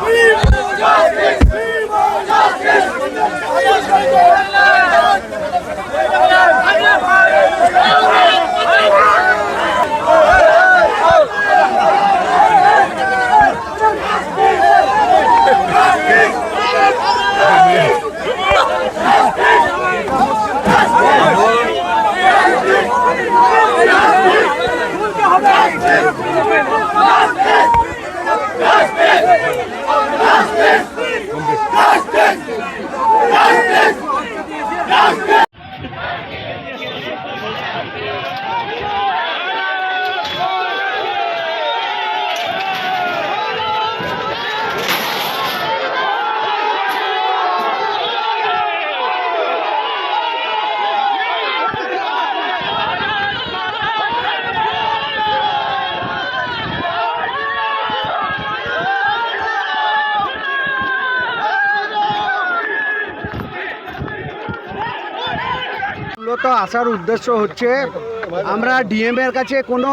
Police মূলত আসার উদ্দেশ্য হচ্ছে আমরা ডিএম এর কাছে কোনো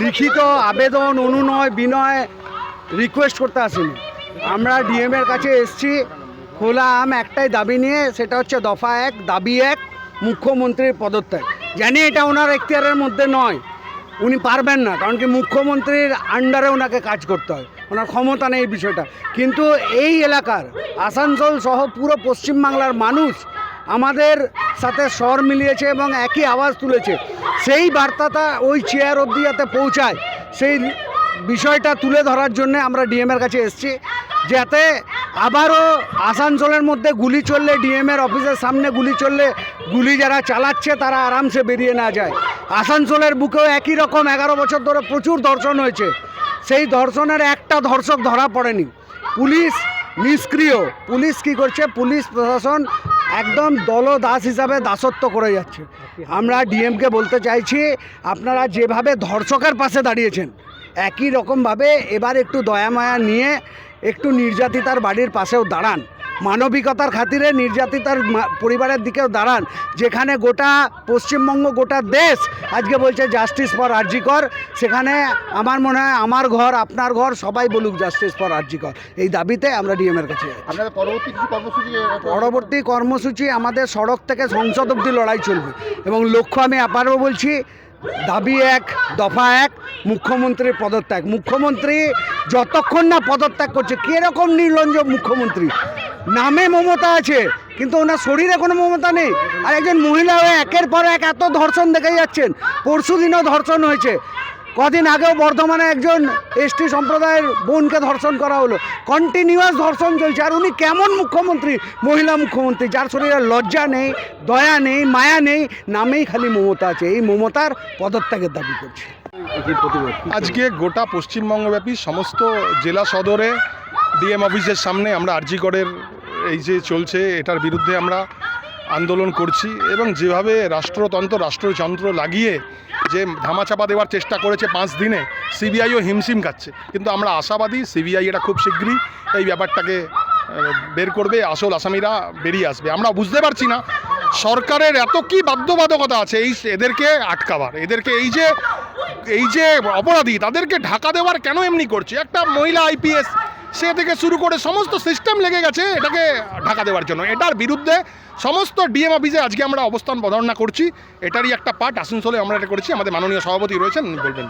লিখিত আবেদন, অনুনয়, বিনয় রিকোয়েস্ট করতে আসিনি। আমরা ডিএম এর কাছে এসছি, খোলা আম একটাই দাবি নিয়ে, সেটা হচ্ছে দফা এক, দাবি এক, মুখ্যমন্ত্রীর পদত্যাগ। জানি এটা ওনার এখতিয়ারের মধ্যে নয়, উনি পারবেন না, কারণ কি মুখ্যমন্ত্রীর আন্ডারে ওনাকে কাজ করতে হয়, ওনার ক্ষমতা নেই এই বিষয়টা। কিন্তু এই এলাকার আসানসোল সহ পুরো পশ্চিমবাংলার মানুষ আমাদের সাথে স্বর মিলিয়েছে এবং একই আওয়াজ তুলেছে। সেই বার্তাটা ওই চেয়ার অবধি যাতে পৌঁছায়, সেই বিষয়টা তুলে ধরার জন্য আমরা ডিএমের কাছে এসেছি। যাতে আবারও আসানসোলের মধ্যে গুলি চললে ডিএমের অফিসের সামনে গুলি চললে, গুলি যারা চালাচ্ছে তারা আরামসে বেরিয়ে না যায়। আসানসোলের বুকেও একই রকম এগারো বছর ধরে প্রচুর ধর্ষণ হয়েছে। সেই ধর্ষণের একটা ধর্ষক ধরা পড়েনি। পুলিশ নিষ্ক্রিয়। পুলিশ কি করছে? পুলিশ প্রশাসন একদম দল দাস হিসাবে দাসত্ব করে যাচ্ছে। আমরা ডিএমকে বলতে চাইছি, আপনারা যেভাবে ধর্ষকের পাশে দাঁড়িয়েছেন, একই রকমভাবে এবার একটু দয়া মায়া নিয়ে একটু নির্যাতিতার বাড়ির পাশেও দাঁড়ান। মানবিকতার খাতিরে নির্যাতিতার মা- পরিবারের দিকেও দাঁড়ান। যেখানে গোটা পশ্চিমবঙ্গ গোটা দেশ আজকে বলছে জাস্টিস ফর আরজিকর। সেখানে আমার মনে হয় আমার ঘর আপনার ঘর সবাই বলুক জাস্টিস ফর আরজিকর। এই দাবিতে আমরা ডিএমের কাছে পরবর্তী কর্মসূচি আমাদের সড়ক থেকে সংসদ অব্দি লড়াই চলবে। এবং লক্ষ্য আমি আবারও বলছি দাবি এক দফা এক মুখ্যমন্ত্রীর পদত্যাগ। মুখ্যমন্ত্রী যতক্ষণ না পদত্যাগ করছে কীরকম নির্লজ্জ মুখ্যমন্ত্রী? নামে মমতা আছে, কিন্তু ওনার শরীরে কোনো মমতা নেই। আর একজন মহিলা হয়ে একের পর এক এত ধর্ষণ দেখে যাচ্ছেন, পরশু দিনও ধর্ষণ হয়েছে। কদিন আগেও বর্ধমানে একজন এসটি সম্প্রদায়ের বোনকে ধর্ষণ করা হলো। কন্টিনিউয়াস ধর্ষণ চলছে। আর উনি কেমন মুখ্যমন্ত্রী? মহিলা মুখ্যমন্ত্রী, যার শরীরে লজ্জা নেই, দয়া নেই, মায়া নেই, নামেই খালি মমতা আছে। এই মমতার পদত্যাগের দাবি করছে। আজকে গোটা পশ্চিমবঙ্গব্যাপী সমস্ত জেলা সদরে ডিএম অফিসের সামনে আমরা আরজিগড়ের এই যে চলছে, এটার বিরুদ্ধে আমরা আন্দোলন করছি এবং যেভাবে রাষ্ট্রতন্ত্র, রাষ্ট্রযন্ত্র লাগিয়ে যে ধামাচাপা দেওয়ার চেষ্টা করেছে পাঁচ দিনে, সিবিআইও হিমশিম খাচ্ছে। কিন্তু আমরা আশাবাদী সিবিআই এটা খুব শীঘ্রই এই ব্যাপারটাকে বের করবে, আসল আসামিরা বেরিয়ে আসবে। আমরা বুঝতে পারছি না, সরকারের এত কি বাধ্যবাধকতা আছে এই এদেরকে আটকাবার, এদেরকে এই যে এই যে অপরাধী, তাদেরকে ঢাকা দেওয়ার কেন এমনি করছে? একটা মহিলা আইপিএস সে থেকে শুরু করে সমস্ত সিস্টেম লেগে গেছে এটাকে ঢাকা দেওয়ার জন্য। এটার বিরুদ্ধে সমস্ত ডিএম অফিসে আজকে আমরা অবস্থান প্রধারণা করছি। এটারই একটা পার্ট আসানসোলে আমরা এটা করেছি। আমাদের মাননীয় সভাপতি রয়েছেন বলবেন।